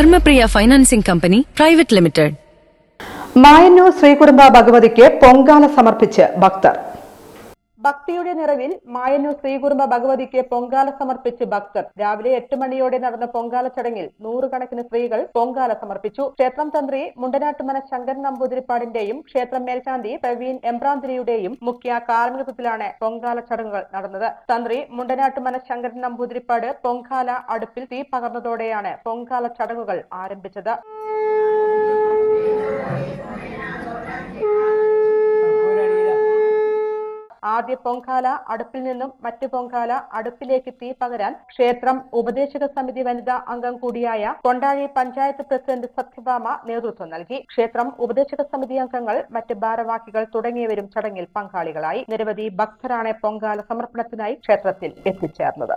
Dharmapriya financing company private limited. Mayannur ശ്രീകുടുംബ ഭഗവതിക്ക് പൊങ്കാല സമർപ്പിച്ച് ഭക്തർ. ഭക്തിയുടെ നിറവിൽ മായന്നൂർ ശ്രീകുറുമ്പ ഭഗവതിക്ക് പൊങ്കാല സമർപ്പിച്ച് ഭക്തർ. രാവിലെ എട്ട് മണിയോടെ നടന്ന പൊങ്കാല ചടങ്ങിൽ നൂറുകണക്കിന് സ്ത്രീകൾ പൊങ്കാല സമർപ്പിച്ചു. ക്ഷേത്രം തന്ത്രി മുണ്ടനാട്ടുമന ശങ്കരൻ നമ്പൂതിരിപ്പാടിന്റെയും ക്ഷേത്രം മേൽശാന്തി പ്രവീൺ എംബ്രാന്തിരിയുടെയും മുഖ്യ കാർമ്മികത്വത്തിലാണ് പൊങ്കാല ചടങ്ങുകൾ നടന്നത്. തന്ത്രി മുണ്ടനാട്ടുമന ശങ്കരൻ നമ്പൂതിരിപ്പാട് പൊങ്കാല അടുപ്പിൽ തീ പകർന്നതോടെയാണ് പൊങ്കാല ചടങ്ങുകൾ ആരംഭിച്ചത്. ആദ്യ പൊങ്കാല അടുപ്പിൽ നിന്നും മറ്റു പൊങ്കാല അടുപ്പിലേക്ക് തീ പകരാൻ ക്ഷേത്രം ഉപദേശക സമിതി വനിതാ അംഗം കൂടിയായ കൊണ്ടാഴി പഞ്ചായത്ത് പ്രസിഡന്റ് സത്യഭാമ നേതൃത്വം നൽകി. ക്ഷേത്രം ഉപദേശക സമിതി അംഗങ്ങൾ മറ്റ് ഭാരവാഹികൾ തുടങ്ങിയവരും ചടങ്ങിൽ പങ്കാളികളായി. നിരവധി ഭക്തരാണ് പൊങ്കാല സമർപ്പണത്തിനായി ക്ഷേത്രത്തിൽ എത്തിച്ചേർന്നത്.